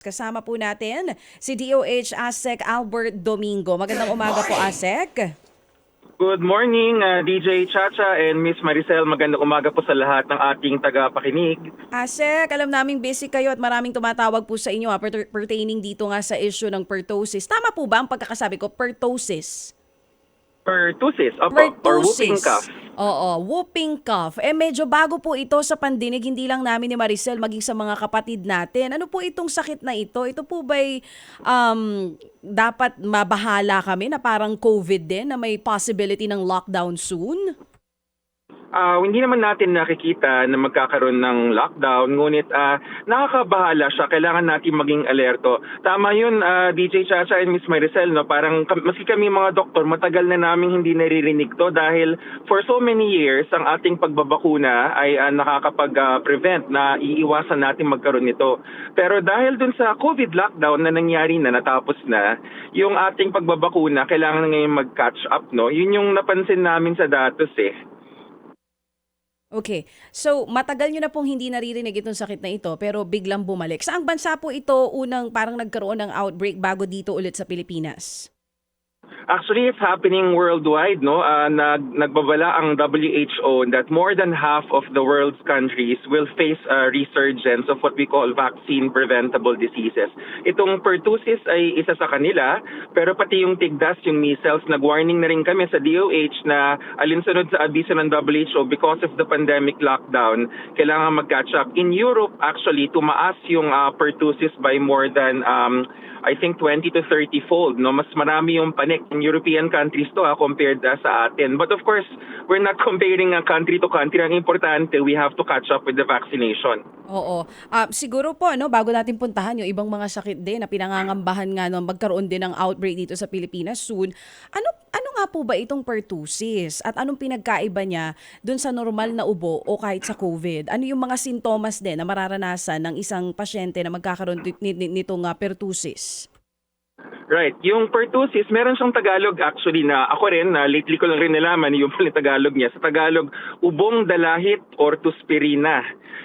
Kasama po natin si DOH ASEC Albert Domingo. Magandang umaga po ASEC. Good morning, uh, DJ Chacha and Miss Maricel. Magandang umaga po sa lahat ng ating tagapakinig. ASEC, alam naming busy kayo at maraming tumatawag po sa inyo ha, per- pertaining dito nga sa issue ng pertussis. Tama po ba ang pagkakasabi ko, pertussis? Pertussis, opo, or whooping cough. Oo, whooping cough. Eh medyo bago po ito sa pandinig, hindi lang namin ni Maricel, maging sa mga kapatid natin. Ano po itong sakit na ito? Ito po ba'y um, dapat mabahala kami na parang COVID din, na may possibility ng lockdown soon? Ah, hindi naman natin nakikita na magkakaroon ng lockdown, ngunit ah, nakakabahala siya. Kailangan natin maging alerto. Tama yun, ah, DJ Chacha and Miss Maricel, no? parang maski kami mga doktor, matagal na namin hindi naririnig to dahil for so many years, ang ating pagbabakuna ay ah, nakakapag-prevent na iiwasan natin magkaroon nito. Pero dahil dun sa COVID lockdown na nangyari na, natapos na, yung ating pagbabakuna, kailangan na ngayon mag-catch up. No? Yun yung napansin namin sa datos eh. Okay. So, matagal nyo na pong hindi naririnig itong sakit na ito, pero biglang bumalik. Saang bansa po ito unang parang nagkaroon ng outbreak bago dito ulit sa Pilipinas? Actually, it's happening worldwide, no? Uh, nag, nagbabala ang WHO that more than half of the world's countries will face a resurgence of what we call vaccine-preventable diseases. Itong pertussis ay isa sa kanila, pero pati yung tigdas, yung measles, nag-warning na rin kami sa DOH na alinsunod sa abiso ng WHO because of the pandemic lockdown, kailangan mag-catch up. In Europe, actually, tumaas yung uh, pertussis by more than um, I think 20 to 30 fold no mas marami yung panik in European countries to ha, compared uh, sa atin but of course we're not comparing uh, country to country ang importante we have to catch up with the vaccination Oo. Ah, siguro po, no, bago natin puntahan yung ibang mga sakit din na pinangangambahan nga no, magkaroon din ng outbreak dito sa Pilipinas soon. Ano ano nga po ba itong pertussis? At anong pinagkaiba niya dun sa normal na ubo o kahit sa COVID? Ano yung mga sintomas din na mararanasan ng isang pasyente na magkakaroon ni- ni- nitong ah, pertussis? Right. Yung pertussis, meron siyang Tagalog actually na ako rin, na lately ko lang rin nalaman yung pala Tagalog niya. Sa Tagalog, ubong dalahit or tuspirina.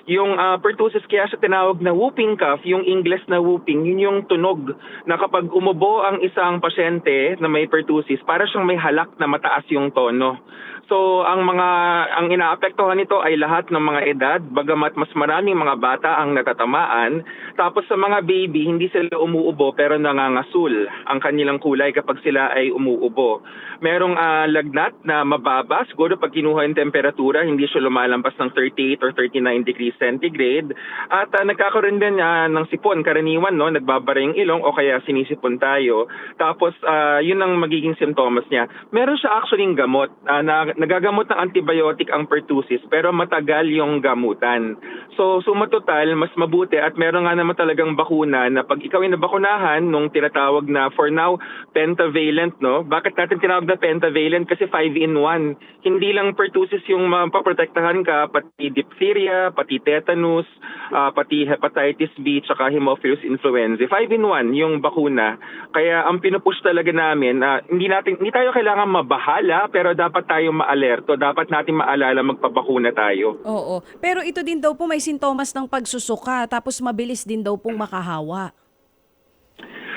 Yung uh, pertussis kaya siya tinawag na whooping cough, yung English na whooping, yun yung tunog na kapag umubo ang isang pasyente na may pertussis, para siyang may halak na mataas yung tono. So ang mga ang inaapektuhan nito ay lahat ng mga edad, bagamat mas maraming mga bata ang natatamaan. Tapos sa mga baby, hindi sila umuubo pero nangangasul ang kanilang kulay kapag sila ay umuubo. Merong ah, lagnat na mababa, siguro pag kinuha yung temperatura, hindi siya lumalampas ng 38 or 39 degrees centigrade. At ah, nagkakaroon din ah, ng sipon, karaniwan, no? nagbabara yung ilong o kaya sinisipon tayo. Tapos ah, yun ang magiging simptomas niya. Meron siya actually gamot ah, na nagagamot ng antibiotic ang pertussis pero matagal yung gamutan. So sumatotal, mas mabuti at meron nga naman talagang bakuna na pag ikaw ay nabakunahan nung tinatawag na for now pentavalent, no? Bakit natin tinawag na pentavalent? Kasi 5 in 1. Hindi lang pertussis yung mapaprotektahan ka, pati diphtheria, pati tetanus, ah, pati hepatitis B, tsaka Haemophilus influenzae. 5 in 1 yung bakuna. Kaya ang pinupush talaga namin, ah, hindi natin hindi tayo kailangan mabahala, pero dapat tayo maalerto. Dapat natin maalala magpabakuna tayo. Oo. Pero ito din daw po may sintomas ng pagsusuka tapos mabilis din daw pong makahawa.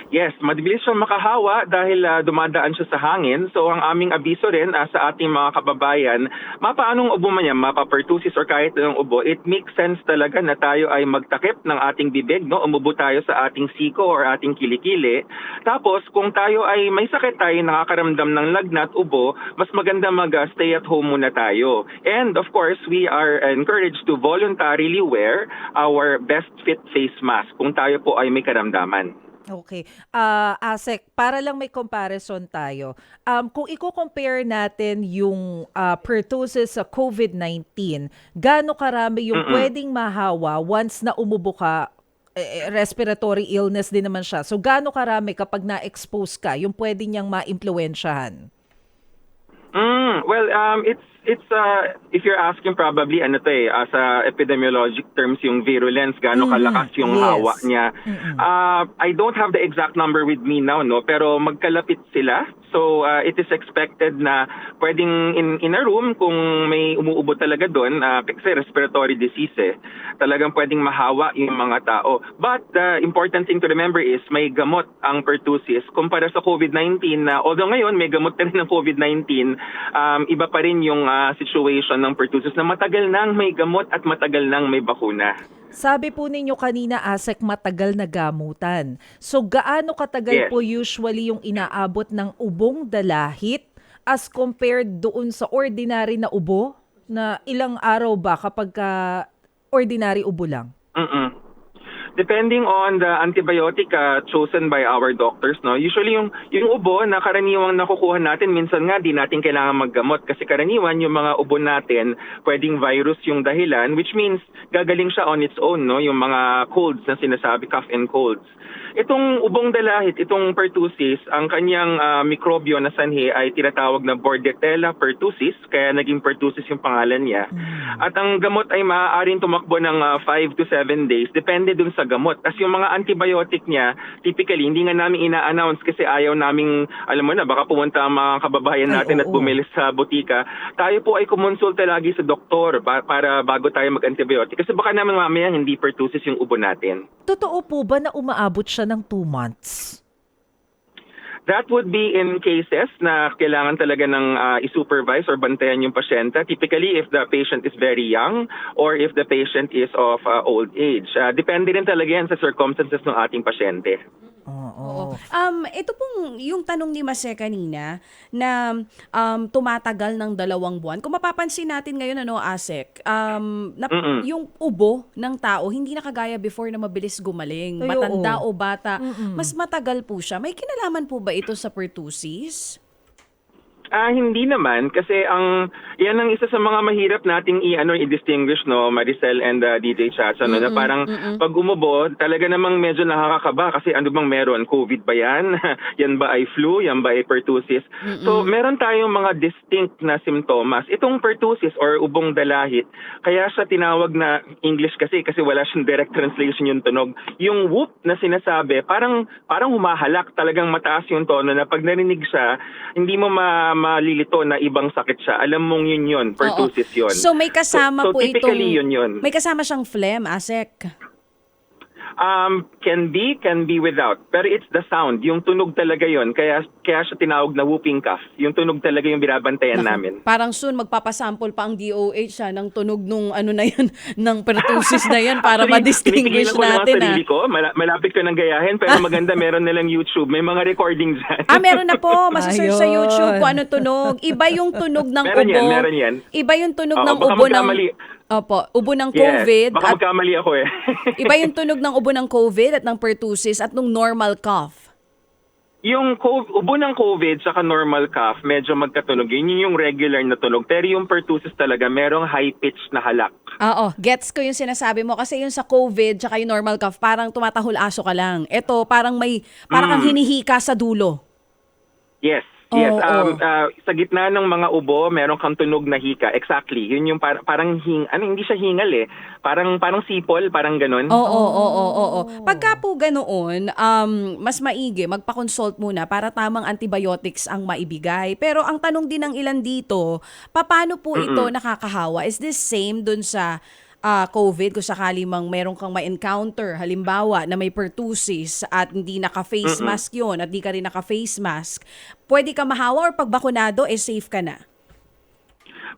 Yes, mabilis siya makahawa dahil ah, dumadaan siya sa hangin. So ang aming abiso rin ah, sa ating mga kababayan, mapaanong ubo man yan, mapapertusis or kahit anong ubo, it makes sense talaga na tayo ay magtakip ng ating bibig, no? umubo tayo sa ating siko or ating kilikili. Tapos kung tayo ay may sakit tayo, nakakaramdam ng lagnat, ubo, mas maganda mag-stay at home muna tayo. And of course, we are encouraged to voluntarily wear our best fit face mask kung tayo po ay may karamdaman. Okay. Ah, Asek, para lang may comparison tayo. Um, kung i-compare natin yung ah, pertussis sa COVID-19, gaano karami yung Mm-mm. pwedeng mahawa once na umubo ka eh, eh, respiratory illness din naman siya. So gaano karami kapag na-expose ka yung pwede niyang ma-impluwensyahan? Mm, well, um, it's it's uh, if you're asking probably ano to eh, uh, sa epidemiologic terms yung virulence, gaano Mhm, kalakas yung yes. hawa niya. Mm-mm. Uh, I don't have the exact number with me now, no, pero magkalapit sila So uh, it is expected na pwedeng in, in a room kung may umuubo talaga doon, uh, kasi respiratory disease eh, talagang pwedeng mahawa yung mga tao. But the important thing to remember is may gamot ang pertussis kumpara sa COVID-19 na although ngayon may gamot na rin ng COVID-19, um, iba pa rin yung uh, situation ng pertussis na matagal nang may gamot at matagal nang may bakuna. Sabi po ninyo kanina, Asek, matagal na gamutan. So, gaano katagal Yes. po usually yung inaabot ng ubong dalahit as compared doon sa ordinary na ubo? Na ilang araw ba kapag ka ordinary ubo lang? Mm-mm. Depending on the antibiotic uh, chosen by our doctors, no. Usually yung yung ubo na karaniwang nakukuha natin, minsan nga di natin kailangan maggamot kasi karaniwan yung mga ubo natin, pwedeng virus yung dahilan, which means gagaling siya on its own, no, yung mga colds na sinasabi, cough and colds. Itong ubong dalahit, itong pertussis, ang kanyang ah, mikrobyo na sanhi ay tinatawag na Bordetella pertussis, kaya naging pertussis yung pangalan niya. At ang gamot ay maaaring tumakbo ng 5 to 7 days, depende dun sa gamot. Kasi yung mga antibiotic niya, typically, hindi nga namin ina-announce kasi ayaw naming, alam mo na, baka pumunta ang mga kababayan Ay, natin at oo. bumili sa butika. Tayo po ay kumonsulta lagi sa doktor pa- para bago tayo mag-antibiotic. Kasi baka naman mamaya hindi pertussis yung ubo natin. Totoo po ba na umaabot siya ng 2 months? That would be in cases na kailangan talaga ng uh, i-supervise or bantayan yung pasyente. Typically, if the patient is very young or if the patient is of uh, old age. Uh, depende rin talaga yan sa circumstances ng ating pasyente. Oo. Um, ito pong yung tanong ni Mase kanina na um, tumatagal ng dalawang buwan. Kung mapapansin natin ngayon, ano, Asek, um, na, Mm-mm. yung ubo ng tao, hindi na kagaya before na mabilis gumaling. Ay, Matanda oo. o bata, mas matagal po siya. May kinalaman po ba ito sa pertussis? Ah, hindi naman kasi ang yan ang isa sa mga mahirap nating i ano i-distinguish no Maricel and uh, DJ Chacha no na parang pag umubo talaga namang medyo nakakakaba kasi ano bang meron? COVID ba yan? Yan ba ay flu? Yan ba ay pertussis? So meron tayong mga distinct na simptomas. Itong pertussis or ubong dalahit kaya siya tinawag na English kasi kasi wala siyang direct translation yung tunog. Yung whoop na sinasabi parang parang humahalak talagang mataas yung tono na pag narinig siya hindi mo ma malilito na ibang sakit siya. Alam mong yun yun, pertussis yun. So may kasama So- so po itong... typically yun yun. May kasama siyang phlegm, Asek. Um, can be, can be without. Pero it's the sound. Yung tunog talaga yun. Kaya, kaya siya tinawag na whooping cough. Yung tunog talaga yung binabantayan namin. Parang soon magpapasample pa ang DOH siya ng tunog nung ano na yan, ng pertussis na yan para Actually, ma-distinguish ko natin. ah. sarili ko. Mala- malapit ko ng gayahin. Pero maganda, meron nilang YouTube. May mga recordings dyan. Ah, meron na po. Masasearch sa. YouTube kung ano tunog. Iba yung tunog ng Meron ubo. yan, meron yan. Iba yung tunog Oo, ng ubo ng... Opo, ubo ng Yes, COVID. Baka at magkamali ako eh. iba yung tunog ng ubo ng COVID at ng pertussis at nung normal cough. Yung co- ubo ng COVID saka normal cough, medyo magkatunog. Yun yung regular na tunog. Pero yung pertussis talaga, merong high pitch na halak. Oo, gets ko yung sinasabi mo kasi yung sa COVID tsaka yung normal cough, parang tumatahol aso ka lang. Ito, parang may, parang kang Mm. hinihika sa dulo. Yes. Yes, Oo, um, oo. ah, sa gitna ng mga ubo, meron kang tunog na hika. Exactly. Yun yung par- parang hing, ano, hindi siya hingal eh. Parang parang sipol, parang ganun. Oo, oo, oo, oo, oo. Pagka po ganoon, um, mas maigi, magpa-consult muna para tamang antibiotics ang maibigay. Pero ang tanong din ng ilan dito, paano po ito nakakahawa? Is this same dun sa ah, COVID kung sakali mang meron kang ma-encounter, halimbawa na may pertussis at hindi naka-face mask yon at di ka rin naka-face mask, pwede ka mahawa or pag bakunado, eh safe ka na?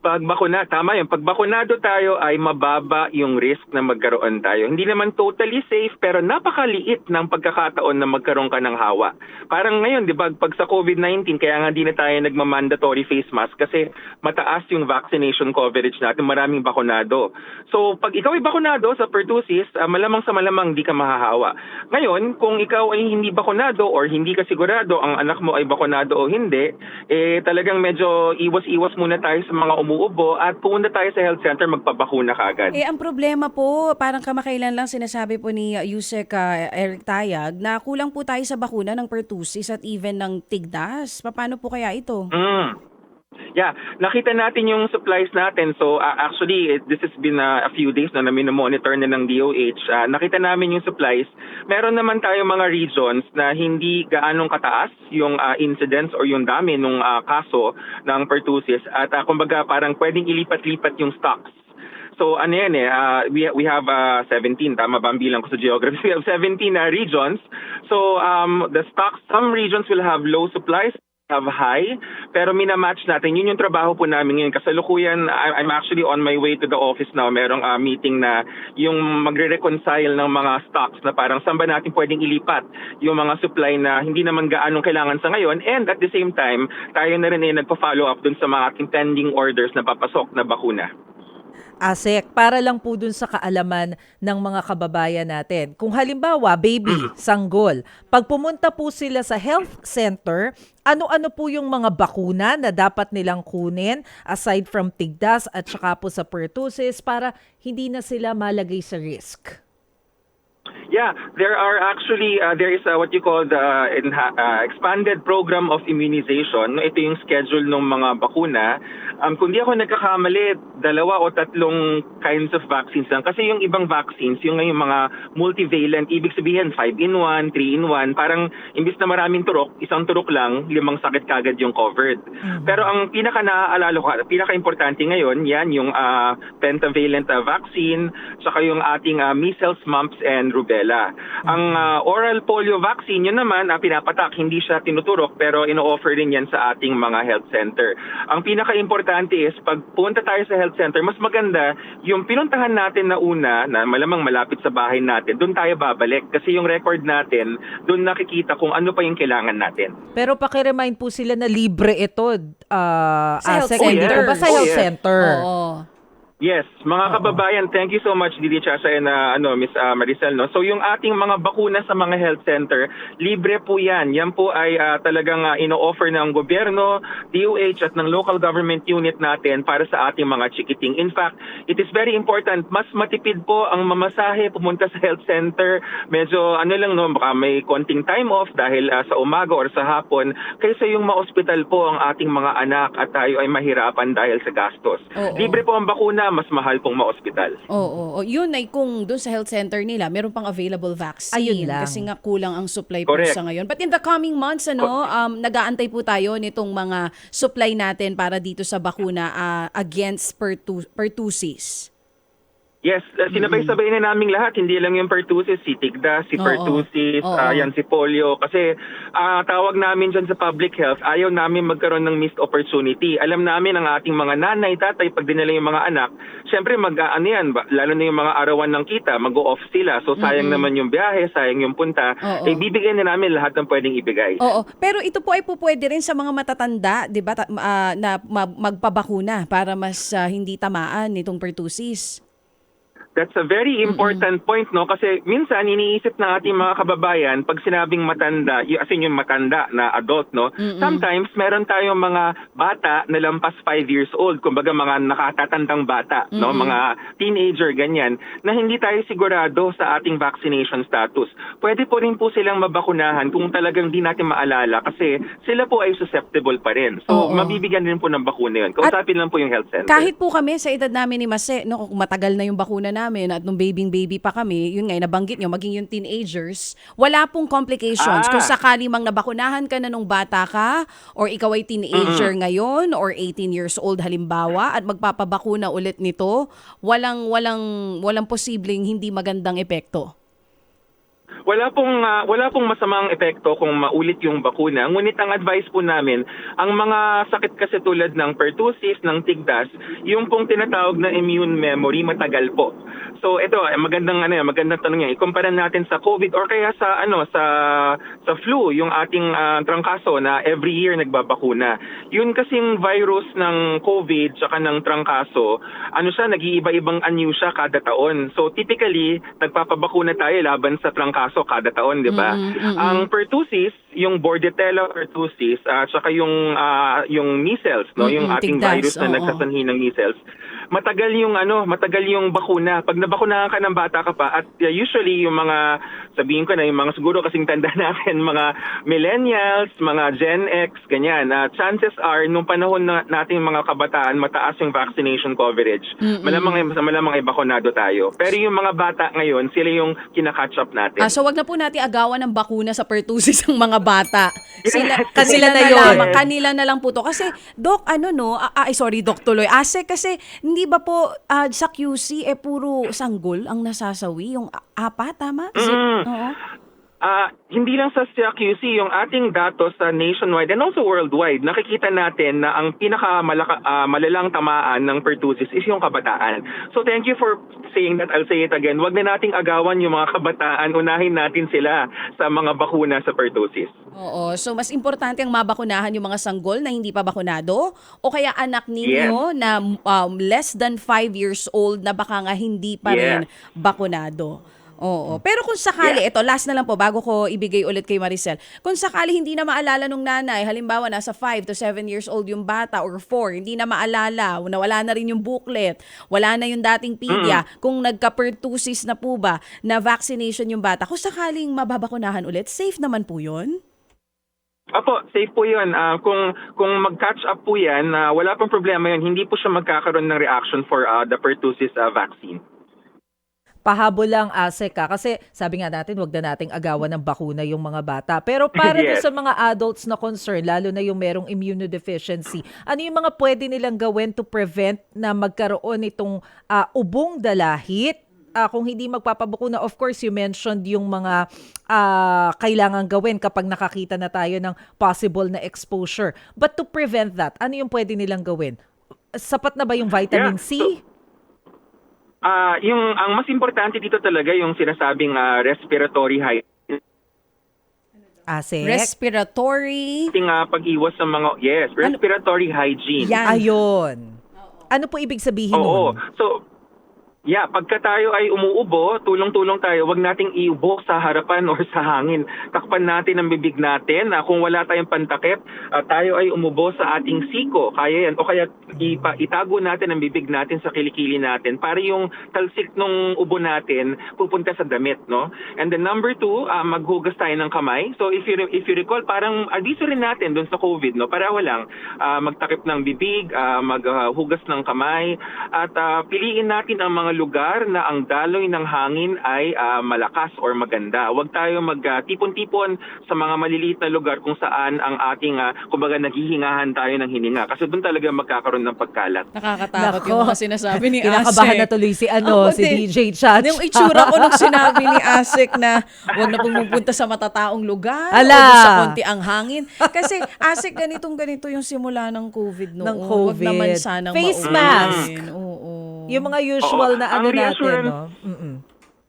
Pag bakuna, tama yun. Pag bakunado tayo ay mababa yung risk na magkaroon tayo. Hindi naman totally safe pero napakaliit ng pagkakataon na magkaroon ka ng hawa. Parang ngayon, di ba, pag sa COVID-19, kaya nga di na tayo nagma-mandatory face mask kasi mataas yung vaccination coverage natin, maraming bakunado. So, pag ikaw ay bakunado sa pertussis, ah, malamang sa malamang di ka mahahawa. Ngayon, kung ikaw ay hindi bakunado or hindi ka sigurado ang anak mo ay bakunado o hindi, eh talagang medyo iwas-iwas muna tayo sa mga umuubo at pumunta tayo sa health center magpabakuna kaagad. Eh, ang problema po, parang kamakailan lang sinasabi po ni Yusek uh, Eric Tayag na kulang po tayo sa bakuna ng pertussis at even ng tigdas. Paano po kaya ito? Mm. Yeah, nakita natin yung supplies natin. So uh, actually, this has been uh, a few days na na monitor na ng DOH. Uh, nakita namin yung supplies. Meron naman tayo mga regions na hindi gaanong kataas yung uh, incidence or yung dami ng kaso ng pertussis. At uh, kumbaga parang pwedeng ilipat-lipat yung stocks. So ano yan eh, uh, we, we have uh, 17, tama ba ang bilang ko sa geography? We have 17 uh, regions. So um, the stocks, some regions will have low supplies, have high, pero minamatch natin. Yun yung trabaho po namin ngayon. Kasalukuyan, I'm actually on my way to the office now. Merong uh, meeting na yung magre-reconcile ng mga stocks na parang saan ba natin pwedeng ilipat yung mga supply na hindi naman gaanong kailangan sa ngayon. And at the same time, tayo na rin eh nagpa-follow up dun sa mga ating pending orders na papasok na bakuna. ASEC, para lang po dun sa kaalaman ng mga kababayan natin. Kung halimbawa, baby, sanggol, pag pumunta po sila sa health center, ano-ano po yung mga bakuna na dapat nilang kunin aside from tigdas at saka po sa pertussis para hindi na sila malagay sa risk? Yeah, there are actually uh, there is uh, what you call the enha- uh, expanded program of immunization. Ito yung schedule ng mga bakuna. Um, kung di ako nagkakamali, dalawa o tatlong kinds of vaccines lang. Kasi yung ibang vaccines, yung ngayong mga multivalent, ibig sabihin 5 in 1, 3 in 1, parang imbis na maraming turok, isang turok lang, limang sakit kagad yung covered. Pero ang pinaka naaalala ko, pinaka importante ngayon, yan yung uh, pentavalent uh, vaccine, saka yung ating uh, measles, mumps, and rubella. Ang uh, oral polio vaccine, yun naman, uh, pinapatak, hindi siya tinuturok, pero ino-offer din yan sa ating mga health center. Ang pinaka-importante is, pag punta tayo sa health center, mas maganda yung pinuntahan natin na una, na malamang malapit sa bahay natin, doon tayo babalik. Kasi yung record natin, doon nakikita kung ano pa yung kailangan natin. Pero pakiremind po sila na libre ito, uh, Sa health center. health Oh, yes. center? Oo. Yes, mga kababayan, thank you so much Didi Chacha and uh, ano Miss uh, Maricel no. So yung ating mga bakuna sa mga health center, libre po 'yan. Yan po ay uh, talagang uh, ino-offer ng gobyerno, DOH at ng local government unit natin para sa ating mga chikiting. In fact, it is very important mas matipid po ang mamasahe pumunta sa health center. Medyo ano lang no, baka may konting time off dahil uh, sa umaga or sa hapon kaysa yung ma-hospital po ang ating mga anak at tayo ay mahirapan dahil sa gastos. Oo. Libre po ang bakuna, mas mahal pong ma-hospital. Oo, oo. Yun ay kung doon sa health center nila, meron pang available vaccine. Ayun lang. Kasi nga kulang ang supply po Correct. sa ngayon. But in the coming months, ano, um, nag-aantay po tayo nitong mga supply natin para dito sa bakuna ah, against pertu- pertussis. Yes, uh, sinabay-sabay na naming lahat, hindi lang yung pertussis, si Tigda, si Oo. pertussis, Oo. ah, yan si polio. Kasi ah, tawag namin dyan sa public health, ayaw namin magkaroon ng missed opportunity. Alam namin ang ating mga nanay, tatay, pag dinala yung mga anak, syempre mag ano yan, ba- lalo na yung mga arawan ng kita, mag-off sila. So sayang naman yung biyahe, sayang yung punta. Oo. Eh, bibigyan na namin lahat ng pwedeng ibigay. Oo, pero ito po ay po pwede rin sa mga matatanda, 'di ba, ta- ah, na ma- magpabakuna para mas ah, hindi tamaan nitong pertussis. That's a very important point, no? Kasi minsan iniisip ng ating mga kababayan, pag sinabing matanda, y- as in yung matanda na adult, no? Sometimes meron tayong mga bata na lampas 5 years old, kumbaga mga nakatatandang bata, no? Mga teenager, ganyan, na hindi tayo sigurado sa ating vaccination status. Pwede po rin po silang mabakunahan kung talagang di natin maalala kasi sila po ay susceptible pa rin. So, Oo. mabibigyan din po ng bakuna yun. Kausapin lang po yung health center. Kahit po kami sa edad namin ni Mase, no, kung matagal na yung bakuna namin at nung babying baby pa kami, yun nga, nabanggit nyo, maging yung teenagers, wala pong complications. Ah. Kung sakali mang nabakunahan ka na nung bata ka, or ikaw ay teenager ngayon, or 18 years old halimbawa, at magpapabakuna ulit nito, walang, walang, walang posibleng hindi magandang epekto. Wala pong ah, wala pong masamang epekto kung maulit yung bakuna. Ngunit ang advice po namin, ang mga sakit kasi tulad ng pertussis, ng tigdas, yung pong tinatawag na immune memory matagal po. So ito, eh, magandang ano, yan, magandang tanong yan. Ikumpara natin sa COVID or kaya sa ano sa sa flu, yung ating ah, trangkaso na every year nagbabakuna. Yun kasing virus ng COVID tsaka ng trangkaso, ano siya, nag-iiba-ibang anyo siya kada taon. So typically, nagpapabakuna tayo laban sa trangkaso kada taon, di ba? Mm, mm, mm. Ang pertussis, yung Bordetella pertussis at saka yung ah, yung measles, no, yung Mm-mm, ating tigdas, virus na oo. nagsasanhi ng measles. Matagal yung ano, matagal yung bakuna. Pag nabakunahan ka ng bata ka pa at uh, usually yung mga sabihin ko na yung mga siguro kasing tanda natin, mga millennials, mga Gen X, ganyan. na chances are nung panahon na nating mga kabataan mataas yung vaccination coverage. Mm-mm. Malamang malamang ay bakunado tayo. Pero yung mga bata ngayon, sila yung kina-catch up natin. Ah, so wag na po natin agawan ng bakuna sa pertussis ang mga bata. Sila, Yes. kanila na, na yun. lamang, kanila na lang po to. Kasi, Doc, ano no, ah, ay sorry, Doc tuloy. Ase, kasi hindi ba po ah, sa QC, eh puro sanggol ang nasasawi? Yung a- apat, tama? Is it- Mm. Oo. Ah, hindi lang sa QC, yung ating datos sa nationwide and also worldwide, nakikita natin na ang pinaka malalang tamaan ng pertussis is yung kabataan. So thank you for saying that. I'll say it again. Wag na nating agawan yung mga kabataan. Unahin natin sila sa mga bakuna sa pertussis. Oo. So, mas importante ang mabakunahan yung mga sanggol na hindi pa bakunado? O kaya anak ninyo na um, less than 5 years old na baka nga hindi pa rin Yes. bakunado? Oo. Pero kung sakali, ito, last na lang po, bago ko ibigay ulit kay Maricel. Kung sakali hindi na maalala nung nanay, halimbawa nasa 5 to 7 years old yung bata or 4, hindi na maalala, nawala na rin yung booklet, wala na yung dating pedia, kung nagka-pertussis na po ba na vaccination yung bata, kung sakaling mababakunahan ulit, safe naman po yun? Apo, safe po 'yun. Ah, kung kung mag-catch up po 'yan, ah, wala pong problema 'yun. Hindi po siya magkakaroon ng reaction for ah, the pertussis ah, vaccine. Pahabol lang ASEC ka. Kasi sabi nga natin, wag na nating agawan ng bakuna yung mga bata. Pero para Yes. sa mga adults na concern, lalo na yung merong immunodeficiency, ano yung mga pwede nilang gawin to prevent na magkaroon itong ah, ubong dalahit? Ah, kung hindi magpapabakuna, of course, you mentioned yung mga ah, kailangan gawin kapag nakakita na tayo ng possible na exposure. But to prevent that, ano yung pwede nilang gawin? Sapat na ba yung vitamin Yeah, C? so- Ah, yung ang mas importante dito talaga yung sinasabing ah, respiratory hygiene. ASEC? Respiratory. Ating ah, pag-iwas sa mga yes, respiratory hygiene. Yan. Ayun. Ano po ibig sabihin Oo. nun? So, yeah, pagka tayo ay umuubo, tulong-tulong tayo, wag nating iubo sa harapan or sa hangin. Takpan natin ang bibig natin. na kung wala tayong pantakip, ah, tayo ay umubo sa ating siko. Kaya yan. O kaya ipa, itago natin ang bibig natin sa kilikili natin para yung talsik nung ubo natin pupunta sa damit, no? And then number two, ah, maghugas tayo ng kamay. So if you if you recall, parang abiso rin natin doon sa COVID, no? Pareho lang, ah, magtakip ng bibig, ah, maghugas ng kamay, at ah, piliin natin ang mga lugar na ang daloy ng hangin ay ah, malakas or maganda. Huwag tayo magtipon-tipon sa mga maliliit na lugar kung saan ang ating, ah, kumbaga, naghihingahan tayo ng hininga. Kasi doon talaga magkakaroon ng pagkalat. Nakakatakot Nako. yung mga sinasabi ni Kinakabahan Asek. na tuloy si ano, Ako si din. DJ Chat. Yung itsura ko nung sinabi ni Asek na huwag na pumupunta sa matataong lugar Ala. o sa konti ang hangin. Kasi Asek, ganitong ganito yung simula ng COVID noon. Ng Huwag COVID. naman sanang Face mauulit. mask. Oo. Yung mga usual Oo. na Ang ano natin, reassurance- no? Mm-mm.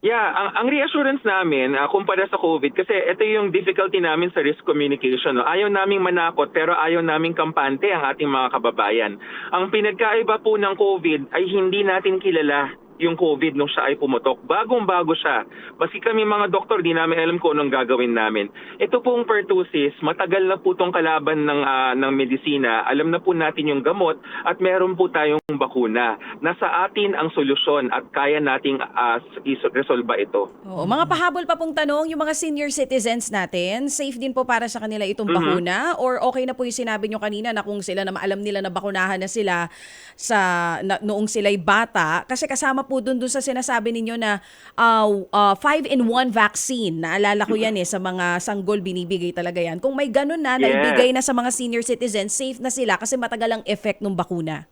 Yeah, ang, ang reassurance namin ah, kumpara sa COVID kasi ito yung difficulty namin sa risk communication. No? Ayaw naming manakot pero ayaw naming kampante ang ating mga kababayan. Ang pinagkaiba po ng COVID ay hindi natin kilala yung COVID nung siya ay pumutok. Bagong-bago siya. Basi kami mga doktor, di namin alam kung anong gagawin namin. Ito pong pertussis, matagal na po itong kalaban ng, ah, ng medisina. Alam na po natin yung gamot at meron po tayong bakuna. Nasa atin ang solusyon at kaya nating ah, is- resolba ito. Oo, mga pahabol pa pong tanong, yung mga senior citizens natin, safe din po para sa kanila itong Mhm. bakuna? Or okay na po yung sinabi nyo kanina na kung sila na alam nila na bakunahan na sila sa na, noong sila'y bata? Kasi kasama po dun, dun sa sinasabi ninyo na 5-in-1 vaccine. Naalala ko yan eh, sa mga sanggol binibigay talaga yan. Kung may ganun na, Yes. naibigay na sa mga senior citizens, safe na sila kasi matagal ang effect ng bakuna.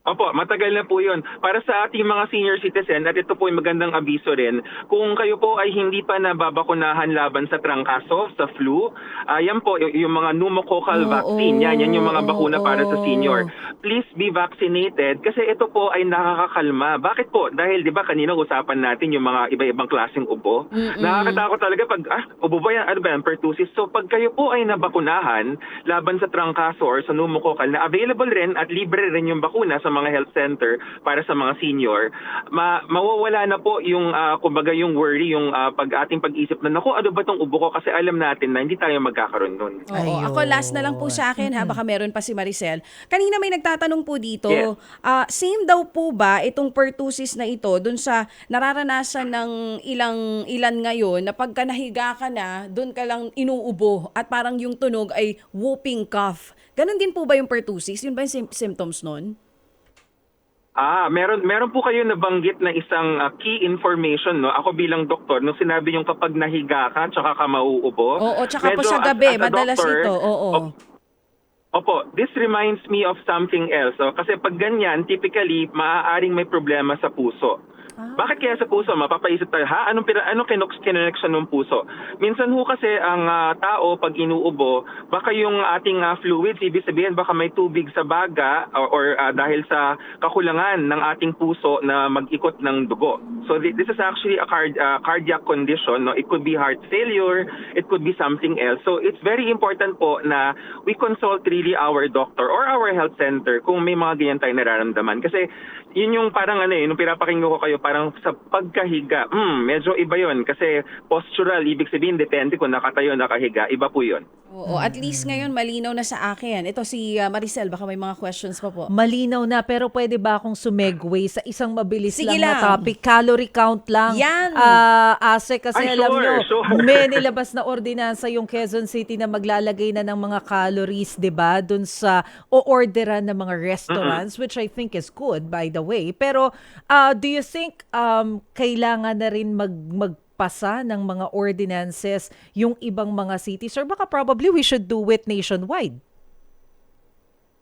Opo, matagal na po yun. Para sa ating mga senior citizen, at ito po ay magandang abiso rin, kung kayo po ay hindi pa nababakunahan laban sa trangkaso, sa flu, ah, yan po, yung mga pneumococcal Oo, vaccine, yan, yan yung mga bakuna para sa senior. Please be vaccinated kasi ito po ay nakakakalma. Bakit po? Dahil di ba kanina usapan natin yung mga iba-ibang klaseng ubo. Mm-mm. Nakakatakot talaga pag, ah, ubo ba yan? Ano ba yan? Pertussis. So pag kayo po ay nabakunahan laban sa trangkaso or sa pneumococcal na available rin at libre rin yung bakuna sa mga health center para sa mga senior, ma mawawala na po yung ah, kumbaga yung worry, yung ah, pag ating pag-isip na naku, ano ba tong ubo ko kasi alam natin na hindi tayo magkakaroon. Oo, Ayun. ako last na lang po sa akin ha, baka meron pa si Maricel. Kanina may nagtatanong po dito, Yes. ah, same daw po ba itong pertussis na ito dun sa nararanasan ng ilang ilan ngayon na pagka nahiga ka na, dun ka lang inuubo at parang yung tunog ay whooping cough. Ganon din po ba yung pertussis? Yun ba yung sim- symptoms nun? Ah, meron meron po kayo nabanggit na isang ah, key information no. Ako bilang doktor, nung sinabi yung kapag nahiga ka tsaka ka mauubo. Oo, tsaka po medyo sa as- gabi, as a madalas doctor, ito. Oo. op- Opo, this reminds me of something else. So, kasi pag ganyan, typically, maaaring may problema sa puso. Ah. Bakit kaya sa puso? Mapapaisip tayo, ha? Anong, pina- anong kinoks connection ng puso? Minsan ho kasi ang ah, tao, pag inuubo, baka yung ating ah, fluids, ibig sabihin baka may tubig sa baga or, or ah, dahil sa kakulangan ng ating puso na mag-ikot ng dugo. So thi- this is actually a card, ah, cardiac condition. No? It could be heart failure, it could be something else. So it's very important po na we consult really our doctor or our health center kung may mga ganyan tayong nararamdaman. Kasi yun yung parang ano eh, nung pinapakinggan ko kayo, parang sa pagkahiga, hmm, medyo iba yun. Kasi postural, ibig sabihin, depende kung nakatayo, nakahiga, iba po yun. Oo, at least ngayon malinaw na sa akin. Ito si ah, Maricel, baka may mga questions pa po. Malinaw na, pero pwede ba akong sumegway sa isang mabilis Sige lang, na lang. topic? Calorie count lang. Yan. Ah, Ase, kasi Ay, alam sure, nyo, sure. may nilabas na ordinansa yung Quezon City na maglalagay na ng mga calories, di ba? Dun sa o-orderan ng mga restaurants, which I think is good, by the way. Pero, ah, do you think um, kailangan na rin mag, magpasa ng mga ordinances yung ibang mga cities? Or baka probably we should do it nationwide?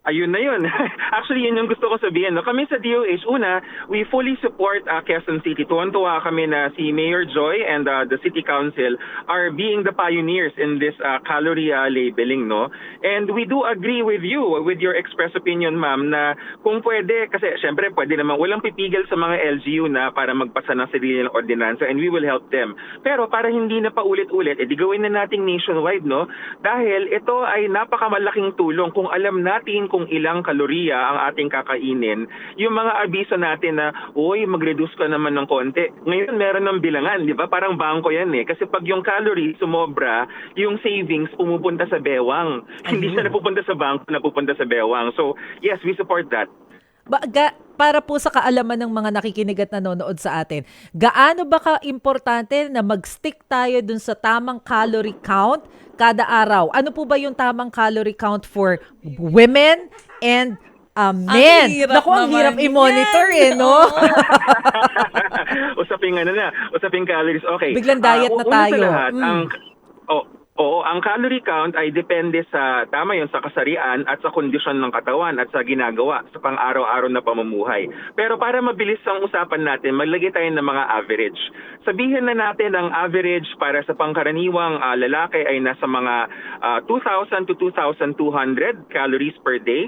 Ayun na yun. Actually, yun yung gusto ko sabihin. No? Kami sa DOH, una, we fully support uh, Quezon City. Tuwan-tuwa kami na si Mayor Joy and uh, the City Council are being the pioneers in this uh, calorie uh, labeling. No? And we do agree with you, with your express opinion, ma'am, na kung pwede, kasi syempre pwede naman, walang pipigil sa mga LGU na para magpasa ng sarili ng ordinansa and we will help them. Pero para hindi na paulit-ulit, edi gawin na nating nationwide, no? Dahil ito ay napakamalaking tulong kung alam natin kung ilang kalorya ang ating kakainin. Yung mga abiso natin na, uy, mag-reduce ka naman ng konti. Ngayon meron ng bilangan, di ba? Parang bangko yan eh. Kasi pag yung calorie sumobra, yung savings pumupunta sa bewang. Hindi siya napupunta sa bangko, napupunta sa bewang. So, yes, we support that. Ba, ga, para po sa kaalaman ng mga nakikinig at nanonood sa atin, gaano ba ka-importante na mag-stick tayo dun sa tamang calorie count kada araw? Ano po ba yung tamang calorie count for women and um, Ang men? hirap Naku, ang naman hirap i-monitor yan. eh, no? usaping ano na, usaping calories. Okay. Biglang diet Ah, na una sa tayo. lahat, Mm. ang oh, Oo, ang calorie count ay depende sa, tama yun, sa kasarian at sa kondisyon ng katawan at sa ginagawa sa pang-araw-araw na pamumuhay. Pero para mabilis ang usapan natin, maglagay tayo ng mga average. Sabihin na natin ang average para sa pangkaraniwang ah, lalaki ay nasa mga ah, 2,000 to 2,200 calories per day.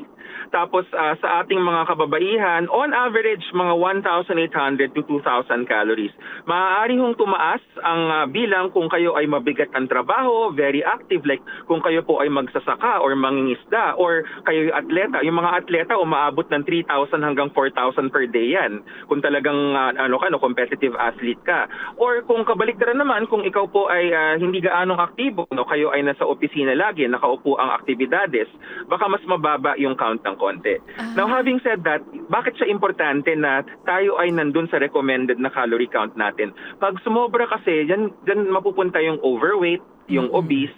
Tapos ah, sa ating mga kababaihan, on average, mga 1,800 to 2,000 calories. Maaari hong tumaas ang ah, bilang kung kayo ay mabigat ang trabaho, very active, like kung kayo po ay magsasaka or mangingisda or kayo ay atleta. Yung mga atleta, umaabot ng 3,000 hanggang 4,000 per day yan. Kung talagang ah, ano ka, no, competitive athlete ka. Or kung kabaliktaran naman, kung ikaw po ay ah, hindi gaanong aktibo, no, kayo ay nasa opisina lagi, nakaupo ang aktibidades, baka mas mababa yung count ng konti. Now having said that, bakit siya importante na tayo ay nandun sa recommended na calorie count natin? Pag sumobra kasi, yan, yan mapupunta yung overweight, yung obese,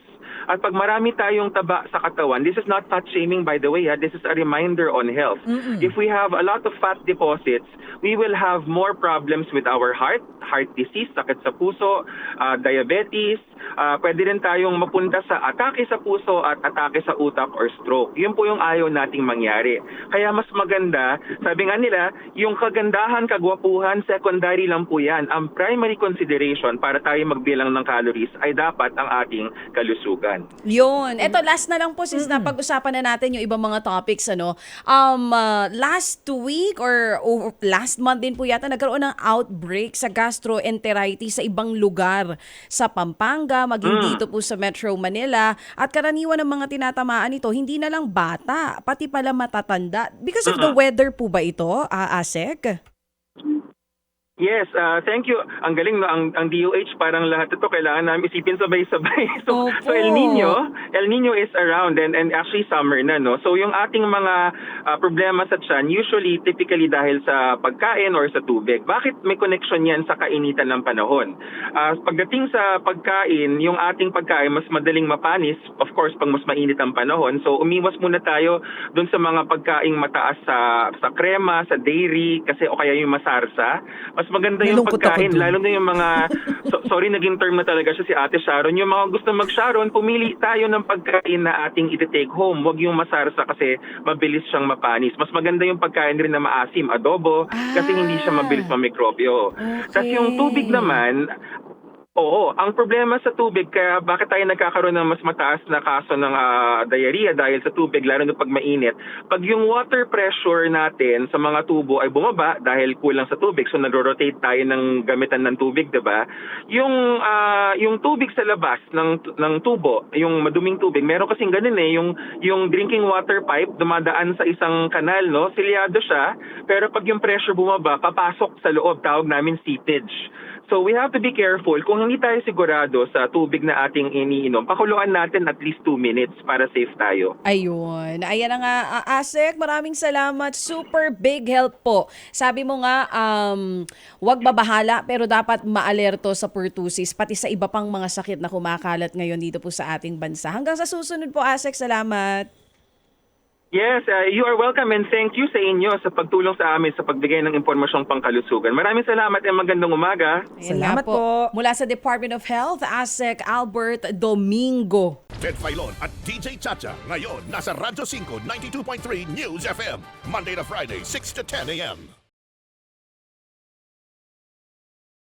at pag marami tayong taba sa katawan, this is not fat shaming by the way, ha? this is a reminder on health. If we have a lot of fat deposits, we will have more problems with our heart, heart disease, sakit sa puso, ah, diabetes, ah, pwede rin tayong mapunta sa atake sa puso at atake sa utak or stroke. Yun po yung ayaw nating mangyari. Kaya mas maganda, sabi nga nila, yung kagandahan, kagwapuhan, secondary lang po yan. Ang primary consideration para tayo magbilang ng calories ay dapat ang ating kalusugan. Yun. Eto, last na lang po sis, na pag-usapan na natin yung ibang mga topics. ano. Um, uh, last week or, or last month din po yata nagkaroon ng outbreak sa gastroenteritis sa ibang lugar. Sa Pampanga, maging dito po sa Metro Manila. At karaniwan ng mga tinatamaan ito, hindi na lang bata, pati pala matatanda. Because of the weather po ba ito, uh, Asek? Yes, uh, thank you. Ang galing no, ang ang DOH parang lahat ito kailangan namin isipin sabay-sabay. So, Opo. so El Nino, El Nino is around and and actually summer na no. So yung ating mga uh, problema sa tiyan usually typically dahil sa pagkain or sa tubig. Bakit may connection yan sa kainitan ng panahon? Uh, pagdating sa pagkain, yung ating pagkain mas madaling mapanis, of course pag mas mainit ang panahon. So umiwas muna tayo doon sa mga pagkaing mataas sa sa krema, sa dairy kasi o kaya yung masarsa. Mas maganda yung Nalungkot ako pagkain, dun. lalo na yung mga, so- sorry naging term na talaga siya si Ate Sharon, yung mga gusto mag-Sharon, pumili tayo ng pagkain na ating iti-take home. Huwag yung masarsa kasi mabilis siyang mapanis. Mas maganda yung pagkain rin na maasim, adobo, kasi hindi siya mabilis mamikrobyo. Tapos yung tubig naman, Oo, ang problema sa tubig kaya bakit tayo nagkakaroon ng mas mataas na kaso ng ah, diarrhea dahil sa tubig lalo na pag mainit. Pag yung water pressure natin sa mga tubo ay bumaba dahil kulang sa tubig so nagro-rotate tayo ng gamitan ng tubig, 'di ba? Yung ah, yung tubig sa labas ng ng tubo, yung maduming tubig, meron kasing ganun eh, yung yung drinking water pipe dumadaan sa isang kanal, no? Silyado siya, pero pag yung pressure bumaba, papasok sa loob, tawag namin seepage. So we have to be careful. Kung hindi tayo sigurado sa tubig na ating iniinom, pakuluan natin at least 2 minutes para safe tayo. Ayun. Ayan na nga, uh, Asek, maraming salamat. Super big help po. Sabi mo nga, um, wag babahala pero dapat maalerto sa pertussis, pati sa iba pang mga sakit na kumakalat ngayon dito po sa ating bansa. Hanggang sa susunod po, Asek. Salamat. Yes, uh, you are welcome and thank you sa inyo sa pagtulong sa amin sa pagbigay ng impormasyong pangkalusugan. Maraming salamat at magandang umaga. Ayan Salamat nga po. Mula sa Department of Health, Asek Albert Domingo. Ted Filon at DJ Chacha. Ngayon, nasa Radyo 5, 92.3 News FM. Monday to Friday, 6 to 10 a.m.